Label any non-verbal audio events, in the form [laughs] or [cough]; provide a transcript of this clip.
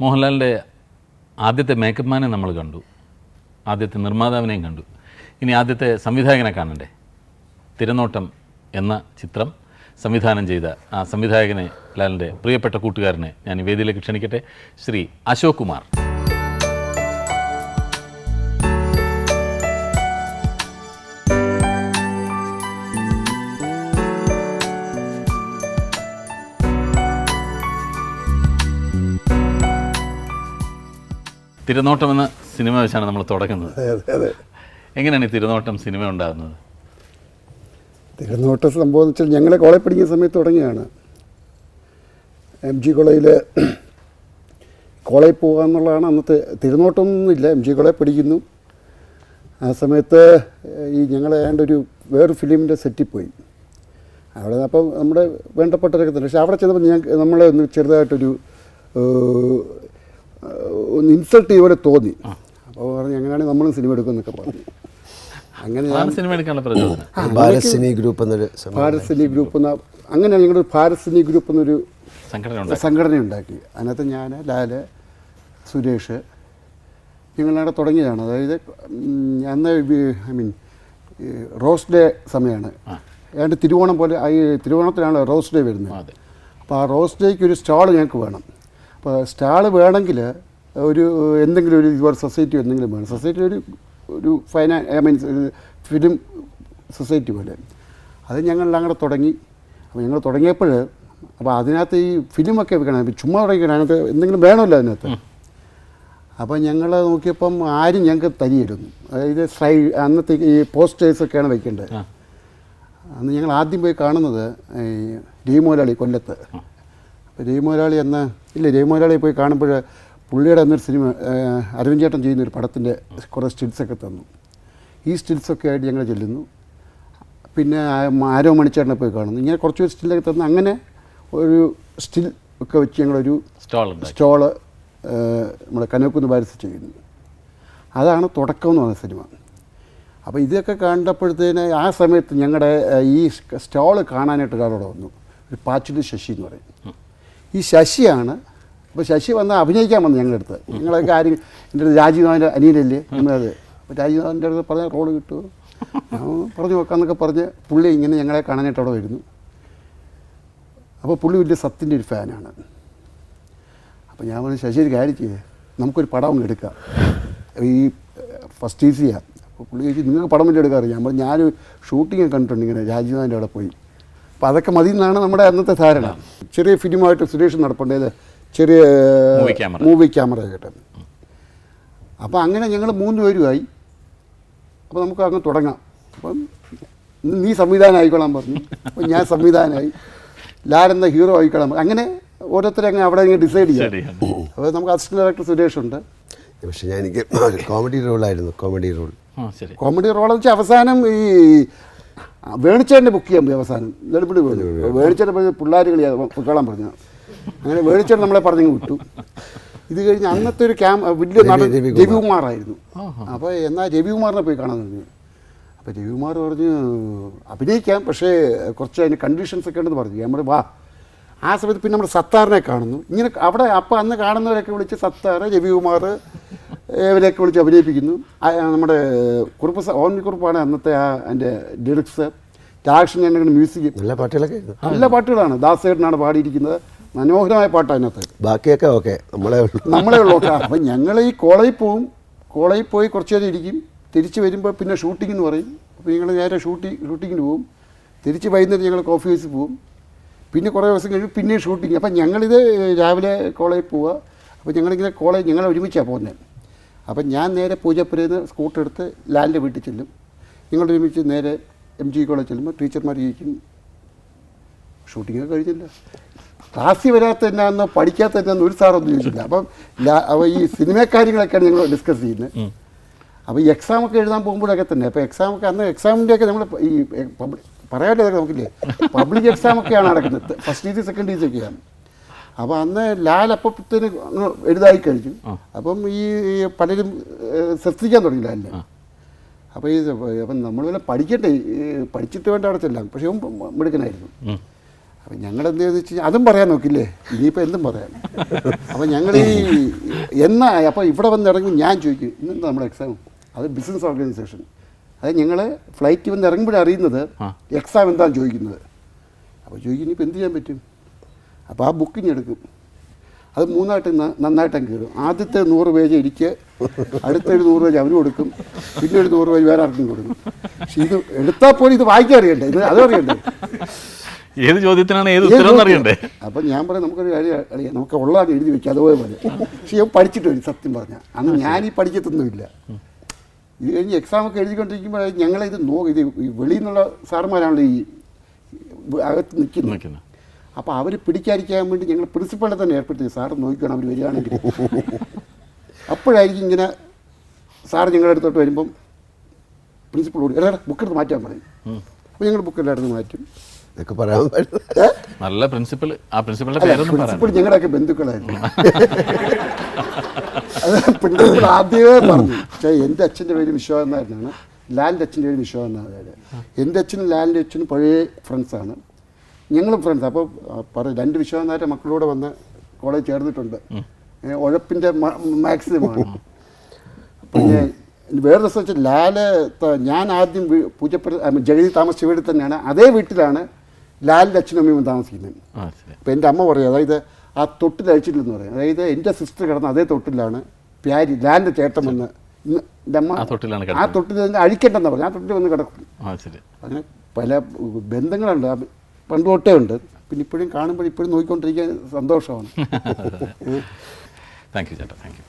മോഹൻലാലിന്റെ ആദ്യത്തെ മേക്കപ്പ് മാനെ നമ്മൾ കണ്ടു. ആദ്യത്തെ നിർമ്മാതാവിനെയും കണ്ടു. ഇനി ആദ്യത്തെ സംവിധായകനെ കാണണ്ടേ? തിരനോട്ടം എന്ന ചിത്രം സംവിധാനം ചെയ്ത ആ സംവിധായകനെ ലാലിന്റെ പ്രിയപ്പെട്ട കൂട്ടുകാരനെ ഞാൻ വേദിയിലേക്ക് ക്ഷണിക്കട്ടെ. ശ്രീ അശോക് കുമാർ. തിരനോട്ടം എന്ന സിനിമ വെച്ചാണ് നമ്മൾ തുടങ്ങുന്നത്. എങ്ങനെയാണ് ഈ തിരുനോട്ടം സിനിമ ഉണ്ടാകുന്നത്? തിരുനോട്ട സംഭവം എന്ന് വെച്ചാൽ ഞങ്ങൾ കോളേജ് പഠിക്കുന്ന സമയത്ത് തുടങ്ങിയാണ് എം ജി കോളേജിൽ കോളേജിൽ പോകുക എന്നുള്ളതാണ് അന്നത്തെ തിരുനോട്ടമൊന്നുമില്ല എം ജി കോളേജ് പഠിക്കുന്നു. ആ സമയത്ത് ഈ ഞങ്ങൾ ഏതാണ്ട് ഒരു വേറൊരു ഫിലിമിന്റെ സെറ്റിൽ പോയി. അവിടെ അപ്പം നമ്മുടെ വേണ്ടപ്പെട്ടവരൊക്കെ തന്നെ. പക്ഷേ അവിടെ ചെന്നപ്പോൾ ഞാൻ നമ്മളെ ഒന്ന് ചെറുതായിട്ടൊരു ഒന്ന് ഇൻസൾട്ട് ചെയ്യ തോന്നി. അപ്പോൾ പറഞ്ഞു എങ്ങനെയാണ് നമ്മൾ സിനിമ എടുക്കുന്നൊക്കെ പറഞ്ഞു. അങ്ങനെ ഭാരത് സിനി ഗ്രൂപ്പ് എന്നൊരു ഭാരസിനി ഭാരത് സിനി ഗ്രൂപ്പ് എന്ന അങ്ങനെ ഞങ്ങളുടെ ഭാരത് സിനി ഗ്രൂപ്പ് എന്നൊരു സംഘടന ഉണ്ട് സംഘടന ഉണ്ടാക്കി. അതിനകത്ത് ഞാൻ ലാൽ സുരേഷ് ഞങ്ങളവിടെ തുടങ്ങിയതാണ്. അതായത് അന്ന് ഐ മീൻ റോസ് ഡേ സമയമാണ്. ഏതാണ്ട് തിരുവോണം പോലെ ഈ തിരുവോണത്തിലാണ് റോസ് ഡേ വരുന്നത്. അതെ. അപ്പോൾ ആ റോസ് ഡേക്ക് ഒരു സ്റ്റാൾ ഞങ്ങൾക്ക് വേണം. സ്റ്റാൾ വേണമെങ്കിൽ ഒരു എന്തെങ്കിലും ഒരു ഇതുപോലെ സൊസൈറ്റി എന്തെങ്കിലും വേണം. സൊസൈറ്റി ഒരു ഒരു ഫൈനാൻ ഐ മീൻസ് ഫിലിം സൊസൈറ്റി പോലെ. അത് ഞങ്ങൾ അങ്ങോട്ട് തുടങ്ങി. അപ്പോൾ ഞങ്ങൾ തുടങ്ങിയപ്പോൾ അപ്പോൾ അതിനകത്ത് ഈ ഫിലിമൊക്കെ വെക്കണം. ചുമ്മാ തുടങ്ങിക്കണം അതിനകത്ത് എന്തെങ്കിലും വേണമല്ലോ അതിനകത്ത്. അപ്പോൾ ഞങ്ങൾ നോക്കിയപ്പം ആരും ഞങ്ങൾക്ക് തരിയിരുന്നു അതായത് സ്ലൈ അന്നത്തെ ഈ പോസ്റ്റേഴ്സൊക്കെയാണ് വയ്ക്കേണ്ടത്. അന്ന് ഞങ്ങൾ ആദ്യം പോയി കാണുന്നത് ഈ രവിമോലാളി കൊല്ലത്ത്. രവിമോലാളി എന്ന ഇല്ല രവിമോലാളി പോയി കാണുമ്പോൾ പുള്ളിയുടെ എന്നൊരു സിനിമ അരവിന്ദ് ചേട്ടൻ ചെയ്യുന്ന ഒരു പടത്തിന്റെ കുറേ സ്റ്റിൽസൊക്കെ തന്നു. ഈ സ്റ്റിൽസൊക്കെ ആയിട്ട് ഞങ്ങൾ ചെല്ലുന്നു. പിന്നെ ആരോ മണിച്ചേട്ടനെ പോയി കാണുന്നു. ഇങ്ങനെ കുറച്ച് സ്റ്റില്ലൊക്കെ തന്നു. അങ്ങനെ ഒരു സ്റ്റിൽ ഒക്കെ വെച്ച് ഞങ്ങളൊരു സ്റ്റോൾ സ്റ്റോൾ നമ്മുടെ കനോക്കുന്ന് ബാരിസ് ചെയ്യുന്നു. അതാണ് തുടക്കം എന്ന് പറഞ്ഞ സിനിമ. അപ്പോൾ ഇതൊക്കെ കണ്ടപ്പോഴത്തേന് ആ സമയത്ത് ഞങ്ങളുടെ ഈ സ്റ്റോൾ കാണാനായിട്ട് ഒരാളോട് വന്നു. ഒരു പാച്ചിലി ശശി എന്ന് പറയും. ഈ ശശിയാണ്. അപ്പോൾ ശശി വന്ന് അഭിനയിക്കാൻ വന്നു ഞങ്ങളുടെ അടുത്ത് ഞങ്ങളൊക്കെ ആരും എന്റെ അടുത്ത് രാജീവ്നാഥന്റെ അനിയനല്ലേ? നമ്മളത് അപ്പോൾ രാജീവ്നാഥന്റെ അടുത്ത് പറഞ്ഞ റോൾ കിട്ടുമോ പറഞ്ഞു നോക്കാമെന്നൊക്കെ പറഞ്ഞ് പുള്ളി ഇങ്ങനെ ഞങ്ങളെ കാണാനായിട്ട് അവിടെ വരുന്നു. അപ്പോൾ പുള്ളി വലിയ സത്തിന്റെ ഒരു ഫാനാണ്. അപ്പോൾ ഞാൻ പറഞ്ഞു ശശി ഒരു കാര്യം ചെയ്യേ. നമുക്കൊരു പടം അങ്ങ് എടുക്കാം. ഈ ഫസ്റ്റ് ഈസിയാണ് അപ്പോൾ പുള്ളി ചോദിച്ചു നിങ്ങൾക്ക് പടം വലിയ എടുക്കാറില്ല ഞാൻ പറഞ്ഞു ഞാൻ ഷൂട്ടിങ് കണ്ടിട്ടുണ്ട് ഇങ്ങനെ രാജീവ്നാഥന്റെ അവിടെ പോയി. അപ്പോൾ അതൊക്കെ മതി എന്നാണ് നമ്മുടെ അന്നത്തെ ധാരണ. ചെറിയ ഫിലിമായിട്ട് സുരേഷ് നടപ്പുണ്ടേത് ചെറിയ Movie camera. മൂവി ക്യാമറ കിട്ടുന്നത് അപ്പോൾ അങ്ങനെ ഞങ്ങൾ മൂന്ന് പേരുമായി. അപ്പോൾ നമുക്ക് അങ്ങ് തുടങ്ങാം. അപ്പം നീ സംവിധാനം ആയിക്കോളാൻ പറഞ്ഞു. അപ്പോൾ ഞാൻ സംവിധാനമായി ലാരെന്ന ഹീറോ ആയിക്കോളാൻ പറഞ്ഞു. അങ്ങനെ ഓരോരുത്തരെ അങ്ങ് അവിടെ അങ്ങ് ഡിസൈഡ് ചെയ്യാം. അപ്പോൾ നമുക്ക് അസിസ്റ്റന്റ് ഡയറക്ടർ സുരേഷ് ഉണ്ട്. പക്ഷേ ഞാൻ എനിക്ക് കോമഡി റോളായിരുന്നു കോമഡി റോൾ കോമഡി റോൾ വെച്ചാൽ അവസാനം ഈ വേണിച്ചേട്ടനെ ബുക്ക് ചെയ്യാൻ പോയി അവസാനം. നെടുപ്പിടി പോയി. വേണിച്ചേട്ടൻ പറഞ്ഞ പിള്ളേർ കളിയാ പൊക്കോളാൻ പറഞ്ഞു. അങ്ങനെ വേണിച്ചേട്ടൻ നമ്മളെ പറഞ്ഞു വിട്ടു. ഇത് കഴിഞ്ഞ് അന്നത്തെ ഒരു ക്യാം വലിയ നടൻ രവികുമാർ. രവികുമാറായിരുന്നു. അപ്പോൾ എന്നാൽ രവികുമാറിനെ പോയി കാണാൻ പറഞ്ഞു അപ്പോൾ രവികുമാർ പറഞ്ഞു അഭിനയിക്കാം പക്ഷേ കുറച്ച് അതിന് കണ്ടീഷൻസ് ഒക്കെ ഉണ്ടെന്ന് പറഞ്ഞു. നമ്മൾ വാ. ആ സമയത്ത് പിന്നെ നമ്മുടെ സത്താറിനെ കാണുന്നു. ഇങ്ങനെ അവിടെ അപ്പോൾ അന്ന് കാണുന്നവരൊക്കെ വിളിച്ച് സത്താർ രവികുമാർ ഇവരെയൊക്കെ വിളിച്ച് അഭിനയിപ്പിക്കുന്നു. നമ്മുടെ കുറുപ്പ് ഓമി കുറുപ്പാണ് അന്നത്തെ ആ എന്റെ ലിറിക്സ് ടാക്ഷൻ ഞങ്ങളുടെ മ്യൂസിക്. നല്ല പാട്ടുകളൊക്കെ നല്ല പാട്ടുകളാണ്. ദാസേട്ടനാണ് പാടിയിരിക്കുന്നത്. മനോഹരമായ പാട്ടാണ് അതിനകത്ത്. ബാക്കിയൊക്കെ ഓക്കെ. നമ്മളെ നമ്മളെ ഉള്ളൂ. [laughs] അപ്പം ഞങ്ങൾ ഈ കോളേജിൽ പോവും. കോളേജിൽ പോയി കുറച്ച് നേരം ഇരിക്കും. തിരിച്ച് വരുമ്പോൾ പിന്നെ ഷൂട്ടിംഗ് എന്ന് പറയും. അപ്പോൾ ഞങ്ങൾ നേരെ ഷൂട്ടിങ് ഷൂട്ടിങ്ങിന് പോവും. തിരിച്ച് വൈകുന്നേരം ഞങ്ങൾ കോഫി ഹൗസിൽ പോവും. പിന്നെ കുറേ ദിവസം കഴിഞ്ഞ് പിന്നെയും ഷൂട്ടിങ് അപ്പം ഞങ്ങളിത് രാവിലെ കോളേജിൽ പോവുക അപ്പോൾ ഞങ്ങളിങ്ങനെ കോളേജ് ഞങ്ങൾ ഒരുമിച്ചാണ് പോകുന്നത് അപ്പം ഞാൻ നേരെ പൂജപ്പുരയിൽ നിന്ന് സ്കൂട്ടർ എടുത്ത് ലാലിന്റെ വീട്ടിൽ ചെല്ലും. നിങ്ങൾ ഒരുമിച്ച് നേരെ എം ജി കോളേജ് ചെല്ലുമ്പോൾ ടീച്ചർമാർ ചോദിക്കും ഷൂട്ടിംഗ് ഒക്കെ കഴിഞ്ഞില്ല. ക്ലാസ്സിൽ വരാത്ത എന്നാന്നോ പഠിക്കാത്ത എന്നാന്നോ ഒരു സാറൊന്നും ചോദിച്ചില്ല. അപ്പം അപ്പോൾ ഈ സിനിമ കാര്യങ്ങളൊക്കെയാണ് ഞങ്ങൾ ഡിസ്കസ് ചെയ്യുന്നത്. അപ്പോൾ ഈ എക്സാം ഒക്കെ എഴുതാൻ പോകുമ്പോഴൊക്കെ തന്നെ അപ്പോൾ എക്സാമൊക്കെ അന്ന് എക്സാമിന്റെ ഒക്കെ നമ്മൾ ഈ പബ്ലിക് പറയാമല്ലോ നോക്കില്ലേ നമുക്കില്ലേ പബ്ലിക് എക്സാമൊക്കെയാണ് നടക്കുന്നത്. ഫസ്റ്റ് ഡീസ് സെക്കൻഡ് ഡീസ് ഒക്കെയാണ്. അപ്പോൾ അന്ന് ലാൽ അപ്പത്തിന് എഴുതായി കഴിഞ്ഞു. അപ്പം ഈ പലരും ശ്രദ്ധിക്കാൻ തുടങ്ങി ലാലിനെ. അപ്പോൾ ഈ അപ്പം നമ്മൾ പിന്നെ പഠിക്കട്ടെ പഠിച്ചിട്ട് വേണ്ട അവിടെ ചെല്ലാം. പക്ഷേ മിടുക്കനായിരുന്നു. അപ്പം ഞങ്ങൾ എന്ത് ചെയ്തെന്ന് വെച്ച് അതും പറയാൻ നോക്കില്ലേ? ഇനിയിപ്പോൾ എന്തും പറയാം അപ്പം ഞങ്ങൾ ഈ എന്നാ അപ്പോൾ ഇവിടെ വന്ന് ഇറങ്ങും ഞാൻ ചോദിക്കും ഇന്നെന്താ നമ്മുടെ എക്സാം അത് ബിസിനസ് ഓർഗനൈസേഷൻ അത് ഞങ്ങൾ ഫ്ലൈറ്റ് വന്ന് ഇറങ്ങുമ്പോഴേ അറിയുന്നത് എക്സാം എന്താണെന്ന് ചോദിക്കുന്നത്. അപ്പോൾ ചോദിക്കും ഇനിയിപ്പോൾ എന്ത് ചെയ്യാൻ പറ്റും? അപ്പോൾ ആ ബുക്കിംഗ് എടുക്കും. അത് മൂന്നായിട്ട് നന്നായിട്ട് അങ്ങ് കയറും ആദ്യത്തെ നൂറ് പേജ് എനിക്ക് അടുത്ത ഒരു നൂറ് പേജ് അവന് കൊടുക്കും പിന്നെ ഒരു നൂറ് പേജ് വേറെ ആർക്കും കൊടുക്കും. പക്ഷേ ഇത് എടുത്താൽ പോലും ഇത് വായിക്കാൻ അറിയണ്ടേ? ഇത് അതും അറിയണ്ടേ? ഏത് ചോദ്യത്തിനാണ് ഏത് ഉത്തരം എന്നറിയണ്ടേ അപ്പം ഞാൻ പറയാം നമുക്കൊരു കാര്യം അറിയാം. നമുക്ക് ഉള്ളതാണ് എഴുതി വെക്കുക അതുപോലെ പോലെ പക്ഷേ ഞാൻ പഠിച്ചിട്ട് വരും സത്യം പറഞ്ഞാൽ അന്ന് ഞാൻ ഈ പഠിക്കത്തൊന്നുമില്ല. ഇത് കഴിഞ്ഞ് എക്സാം ഒക്കെ എഴുതിക്കൊണ്ടിരിക്കുമ്പോൾ ഞങ്ങളിത് നോ ഇത് വെളിയിൽ നിന്നുള്ള സാറന്മാരാണല്ലോ ഈ അകത്ത് നിൽക്കുന്നത്. നിൽക്കുന്നു അപ്പോൾ അവർ പിടിക്കാതിരിക്കാൻ വേണ്ടി ഞങ്ങൾ പ്രിൻസിപ്പളിനെ തന്നെ ഏർപ്പെടുത്തി. സാറ് നോക്കിക്കണം അവർ വരികയാണെങ്കിൽ. അപ്പോഴായിരിക്കും ഇങ്ങനെ സാർ ഞങ്ങളുടെ അടുത്തോട്ട് വരുമ്പം പ്രിൻസിപ്പളോട് എടാ ബുക്ക് എടുത്ത് മാറ്റാൻ പറയും. അപ്പോൾ ഞങ്ങൾ ബുക്ക് എല്ലായിടത്തും മാറ്റും. ഇതൊക്കെ പറയാൻ നല്ല പ്രിൻസിപ്പൽ ആ പറയാം പ്രിൻസിപ്പൾ ഞങ്ങളുടെയൊക്കെ ബന്ധുക്കളായിരുന്നു. അത് പ്രിൻസിപ്പൾ ആദ്യമേ പറഞ്ഞു. പക്ഷേ എന്റെ അച്ഛന്റെ പേര് വിശ്വാസം എന്നായിരുന്നാണ് ലാലിന്റെ അച്ഛന്റെ പേര് വിശ്വാസം എന്നാണ്. എന്റെ അച്ഛനും ലാലിന്റെ അച്ഛനും പഴയ ഫ്രണ്ട്സാണ് ഞങ്ങളും ഫ്രണ്ട്സ് അപ്പോൾ പറ രണ്ട് വിശ്വാസനാരുടെ മക്കളൂടെ വന്ന് കോളേജ് ചേർന്നിട്ടുണ്ട്. ഉഴപ്പിന്റെ മാക്സിമമാണ് പിന്നെ വേറെ സ്ഥലം ലാൽ ഞാൻ ആദ്യം പൂജപ്പുര ജഗതി താമസിച്ച വീട്ടിൽ തന്നെയാണ്. അതേ വീട്ടിലാണ് ലാലിന്റെ അച്ഛനും അമ്മയും താമസിക്കുന്നത്. അപ്പോൾ അപ്പം എന്റെ അമ്മ പറയും അതായത് ആ തൊട്ടിൽ അഴിച്ചിട്ടില്ലെന്ന് പറയും. അതായത് എന്റെ സിസ്റ്റർ കിടന്ന അതേ തൊട്ടിലാണ് പ്യാരി ലാലിന്റെ ചേട്ടൻ വന്ന് ഇന്ന് എന്റെ അമ്മ ആ തൊട്ടിൽ അഴിക്കേണ്ടെന്ന് പറഞ്ഞു ആ തൊട്ടിൽ വന്ന് കിടക്കും. അങ്ങനെ പല ബന്ധങ്ങളുണ്ട്. പണ്ട് തൊട്ടേ ഉണ്ട്. പിന്നെ ഇപ്പോഴും കാണുമ്പോൾ ഇപ്പോഴും നോക്കിക്കൊണ്ടിരിക്കാൻ സന്തോഷമാണ്. [laughs] താങ്ക് യു ചേട്ടാ. Thank you